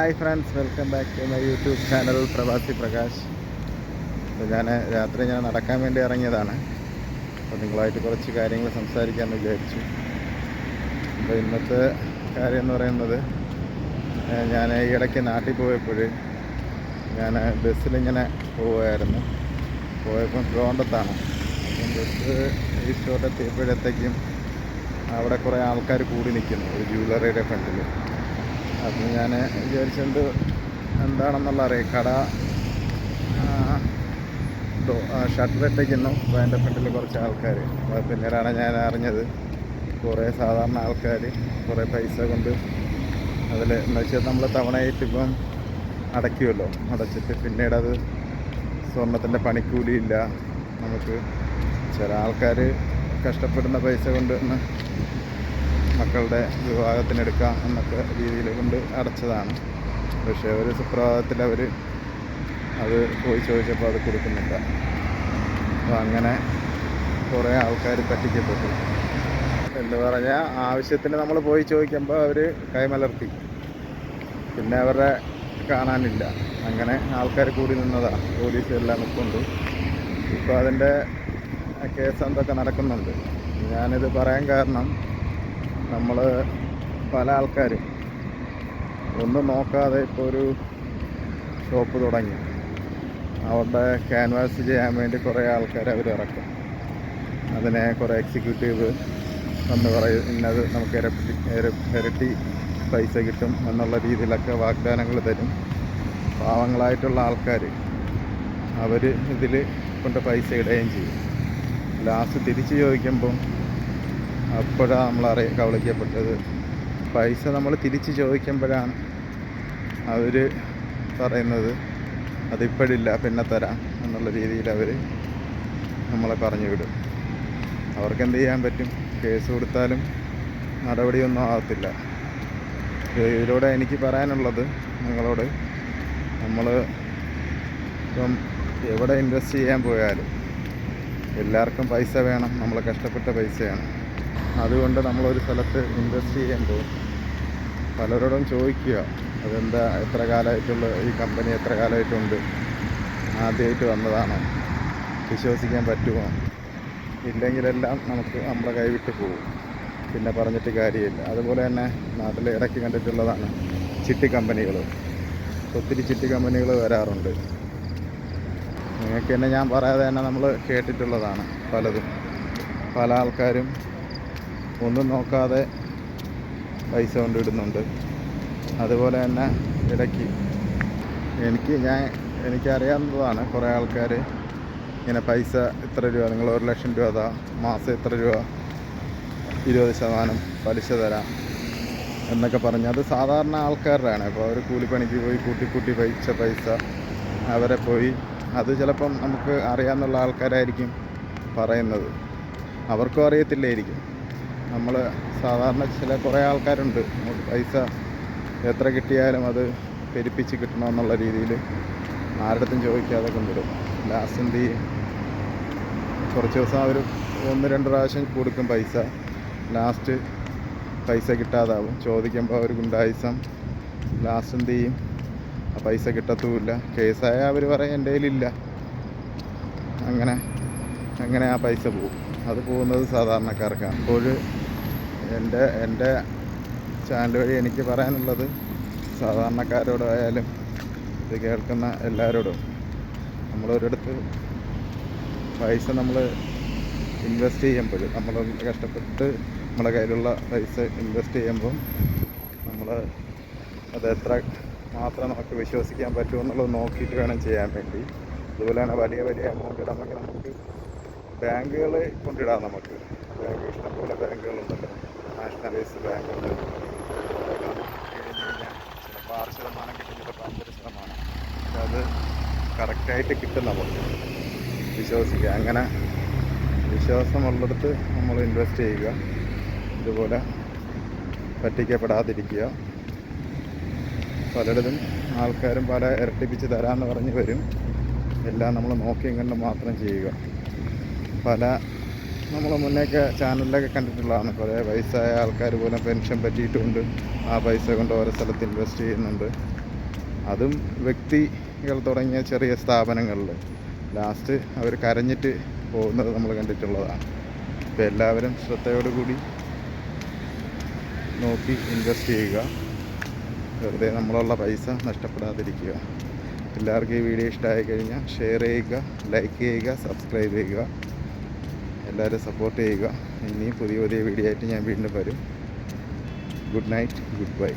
Hi friends welcome back to my YouTube channel Pravasi Prakash അപ്പോൾ ഞാൻ രാത്രി ഞാൻ നടക്കാൻ വേണ്ടി ഇറങ്ങിയതാണ്. അപ്പോൾ നിങ്ങളായിട്ട് കുറച്ച് കാര്യങ്ങൾ സംസാരിക്കാമെന്ന് വിചാരിച്ചു. അപ്പോൾ ഇന്നത്തെ കാര്യം എന്ന് പറയുന്നത് ഞാൻ ഈ ഇടയ്ക്ക് നാട്ടിൽ പോയപ്പോൾ ഞാൻ ബസ്സിലിങ്ങനെ പോവുമായിരുന്നു പോയപ്പോൾ ട്രിവാൻഡത്താണ് അപ്പം ബസ് ഈ സ്റ്റോട്ട് എത്തിയപ്പോഴത്തേക്കും അവിടെ കുറേ ആൾക്കാർ കൂടി നിൽക്കുന്നു ഒരു ജ്വല്ലറിയുടെ ഫ്രണ്ടിൽ അപ്പം ഞാൻ വിചാരിച്ചത് എന്താണെന്നുള്ള അറിയാം. കട ഷട്ടർ ഇട്ടേക്കുന്നു. അപ്പോൾ എന്റെ ഫ്രണ്ടിൽ കുറച്ച് ആൾക്കാർ. അപ്പോൾ പിന്നീടാണ് ഞാൻ അറിഞ്ഞത് കുറേ സാധാരണ ആൾക്കാർ കുറേ പൈസ കൊണ്ട് അതിൽ എന്ന് വെച്ചാൽ നമ്മൾ തവണയായിട്ട് ഇപ്പം അടയ്ക്കുമല്ലോ. അടച്ചിട്ട് പിന്നീട് അത് സ്വർണത്തിന്റെ പണിക്കൂലിയില്ല. നമുക്ക് ചില ആൾക്കാർ കഷ്ടപ്പെടുന്ന പൈസ കൊണ്ട് മക്കളുടെ വിവാഹത്തിനെടുക്കാം എന്നൊക്കെ രീതിയിൽ കൊണ്ട് അടച്ചതാണ്. പക്ഷേ ഒരു സുപ്രഭാതത്തിൽ അവർ അത് പോയി ചോദിച്ചപ്പോൾ അത് കൊടുക്കുന്നില്ല. അപ്പോൾ അങ്ങനെ കുറേ ആൾക്കാർ പറ്റിക്കപ്പെട്ടു. എന്ന് പറഞ്ഞാൽ ആവശ്യത്തിന് നമ്മൾ പോയി ചോദിക്കുമ്പോൾ അവർ കൈമലർത്തി. പിന്നെ അവരുടെ കാണാനില്ല. അങ്ങനെ ആൾക്കാർ കൂടി നിന്നതാണ് പോലീസ് എല്ലാം നിൽക്കുന്നുണ്ട് ഇപ്പോൾ അതിന്റെ കേസ് എന്തൊക്കെ നടക്കുന്നുണ്ട്? ഞാനിത് പറയാൻ കാരണം നമ്മൾ പല ആൾക്കാരും. ഒന്നും നോക്കാതെ ഇപ്പോൾ ഒരു ഷോപ്പ് തുടങ്ങി. അവരുടെ ക്യാൻവാസ് ചെയ്യാൻ വേണ്ടി കുറേ ആൾക്കാർ അവർ ഇറക്കും. അതിനെ കുറേ എക്സിക്യൂട്ടീവ് വന്ന് പറയും ഇന്നത് നമുക്ക് ഇരട്ടി ഇരട്ടി പൈസ കിട്ടും എന്നുള്ള രീതിയിലൊക്കെ വാഗ്ദാനങ്ങൾ തരും. പാവങ്ങളായിട്ടുള്ള ആൾക്കാർ അവർ ഇതിൽ കൊണ്ട് പൈസ ഇടുകയും ചെയ്യും. ലാസ്റ്റ് തിരിച്ച് ചോദിക്കുമ്പം അപ്പോഴാണ് നമ്മൾ അറിയ കവളിക്കപ്പെട്ടത് പൈസ നമ്മൾ തിരിച്ച് ചോദിക്കുമ്പോഴാണ് അവർ പറയുന്നത്. അതിപ്പോഴില്ല പിന്നെ തരാം എന്നുള്ള രീതിയിൽ അവർ നമ്മളെ പറഞ്ഞു വിടും അവർക്ക് എന്ത് ചെയ്യാൻ പറ്റും? കേസ് കൊടുത്താലും നടപടിയൊന്നും ആകത്തില്ല ഇതിലൂടെ എനിക്ക് പറയാനുള്ളത് നിങ്ങളോട് നമ്മൾ ഇപ്പം എവിടെ ഇൻവെസ്റ്റ് ചെയ്യാൻ പോയാലും എല്ലാവർക്കും പൈസ വേണം നമ്മൾ കഷ്ടപ്പെട്ട പൈസയാണ്. അതുകൊണ്ട് നമ്മളൊരു സ്ഥലത്ത് ഇൻവെസ്റ്റ് ചെയ്യുമ്പോൾ പലരോടും ചോദിക്കുക അതെന്താ? എത്ര കാലമായിട്ടുള്ള ഈ കമ്പനി എത്ര കാലമായിട്ടുണ്ട്? ആദ്യമായിട്ട് വന്നതാണോ? വിശ്വസിക്കാൻ പറ്റുമോ? ഇല്ലെങ്കിലെല്ലാം നമുക്ക് നമ്മളെ കൈവിട്ട് പോകും. പിന്നെ പറഞ്ഞിട്ട് കാര്യമില്ല. അതുപോലെ തന്നെ നാട്ടിൽ ഇടയ്ക്ക് കണ്ടിട്ടുള്ളതാണ് ചിട്ടി കമ്പനികൾ. ഒത്തിരി ചിട്ടി കമ്പനികൾ വരാറുണ്ട്. നിങ്ങൾക്ക് തന്നെ ഞാൻ പറയാതെ തന്നെ നമ്മൾ കേട്ടിട്ടുള്ളതാണ് പലതും. പല ആൾക്കാരും ഒന്നും നോക്കാതെ പൈസ കൊണ്ടിടുന്നുണ്ട്. അതുപോലെ തന്നെ ഇടയ്ക്ക് എനിക്ക് ഞാൻ എനിക്കറിയാവുന്നതാണ് കുറേ ആൾക്കാർ ഇങ്ങനെ പൈസ ഇത്ര രൂപ നിങ്ങൾ ഒരു ലക്ഷം രൂപ താ മാസം ഇത്ര രൂപ ഇരുപത് ശതമാനം പലിശ തരാം എന്നൊക്കെ പറഞ്ഞ്. അത് സാധാരണ ആൾക്കാരുടെയാണ്. അപ്പോൾ അവർ കൂലിപ്പണിക്ക് പോയി കൂട്ടി കൂട്ടി പൈസ പൈസ അവരെ പോയി. അത് ചിലപ്പം നമുക്ക് അറിയാമെന്നുള്ള ആൾക്കാരായിരിക്കും പറയുന്നത്. അവർക്കും അറിയത്തില്ലായിരിക്കും. നമ്മൾ സാധാരണ ചില കുറേ ആൾക്കാരുണ്ട്. പൈസ എത്ര കിട്ടിയാലും അത് പെരുപ്പിച്ച് കിട്ടണമെന്നുള്ള രീതിയിൽ ആരുടെടുത്തും ചോദിക്കാതെ കൊണ്ടുവരും. ലാസ്റ്റ് എന്ത് ചെയ്യും കുറച്ച് ദിവസം അവർ ഒന്ന് രണ്ട് പ്രാവശ്യം കൊടുക്കും പൈസ. ലാസ്റ്റ് പൈസ കിട്ടാതാവും. ചോദിക്കുമ്പോൾ അവർ ഗുണ്ടായിസം. ലാസ്റ്റ് എന്ത് ചെയ്യും ആ പൈസ കിട്ടത്തുമില്ല. കേസായ അവർ പറയും എന്റെ കയ്യിലില്ല. അങ്ങനെ അങ്ങനെ ആ പൈസ പോകും അത് പോകുന്നത് സാധാരണക്കാർക്കാണ്. അപ്പോൾ എന്റെ എന്റെ ചാനൽ വഴി എനിക്ക് പറയാനുള്ളത് സാധാരണക്കാരോടായാലും ഇത് കേൾക്കുന്ന എല്ലാവരോടും നമ്മളൊരിടത്ത് പൈസ നമ്മൾ ഇൻവെസ്റ്റ് ചെയ്യുമ്പോൾ നമ്മൾ കഷ്ടപ്പെട്ട് നമ്മുടെ കയ്യിലുള്ള പൈസ ഇൻവെസ്റ്റ് ചെയ്യുമ്പം നമ്മൾ അത് എത്ര മാത്രം നമുക്ക് വിശ്വസിക്കാൻ പറ്റുമെന്നുള്ളത് നോക്കിയിട്ട് വേണം ചെയ്യാൻ വേണ്ടി. അതുപോലെ തന്നെ വലിയ വലിയ എമൗണ്ട് ഇടാൻ നമുക്ക് ബാങ്കുകൾ കൊണ്ടിടാം നമുക്ക്. ബാങ്ക് ഇഷ്ടംപോലെ ബാങ്കുകളുണ്ടല്ലോ. നാഷണലൈസ് ബാങ്കുണ്ട് ചിലപ്പോൾ ആറ് ശതമാനം കിട്ടും ചിലപ്പോൾ അമ്പത് ശതമാനം അത് കറക്റ്റായിട്ട് കിട്ടും നമുക്ക് വിശ്വസിക്കുക അങ്ങനെ വിശ്വാസമുള്ളിടത്ത് നമ്മൾ ഇൻവെസ്റ്റ് ചെയ്യുക ഇതുപോലെ പറ്റിക്കപ്പെടാതിരിക്കുക പലയിടത്തും ആൾക്കാരും പല ഇരട്ടിപ്പിച്ച് തരാമെന്ന് പറഞ്ഞ് വരും. എല്ലാം നമ്മൾ നോക്കിയും കണ്ടും മാത്രം ചെയ്യുക. പല നമ്മൾ മുന്നേക്കെ ചാനലിലൊക്കെ കണ്ടിട്ടുള്ളതാണ്. കുറേ വയസ്സായ ആൾക്കാർ പോലും പെൻഷൻ പറ്റിയിട്ടുമുണ്ട് ആ പൈസ കൊണ്ട് ഓരോ സ്ഥലത്ത് ഇൻവെസ്റ്റ് ചെയ്യുന്നുണ്ട്. അതും വ്യക്തികൾ തുടങ്ങിയ ചെറിയ സ്ഥാപനങ്ങളിൽ ലാസ്റ്റ് അവർ കരഞ്ഞിട്ട് പോകുന്നത് നമ്മൾ കണ്ടിട്ടുള്ളതാണ്. അപ്പോൾ എല്ലാവരും ശ്രദ്ധയോടുകൂടി നോക്കി ഇൻവെസ്റ്റ് ചെയ്യുക. വെറുതെ നമ്മളുള്ള പൈസ നഷ്ടപ്പെടാതിരിക്കുക. എല്ലാവർക്കും ഈ വീഡിയോ ഇഷ്ടമായി കഴിഞ്ഞാൽ ഷെയർ ചെയ്യുക ലൈക്ക് ചെയ്യുക സബ്സ്ക്രൈബ് ചെയ്യുക. എല്ലാവരും സപ്പോർട്ട് ചെയ്യുക. ഇനിയും പുതിയ പുതിയ വീഡിയോ ആയിട്ട് ഞാൻ വീണ്ടും വരും. Good night good bye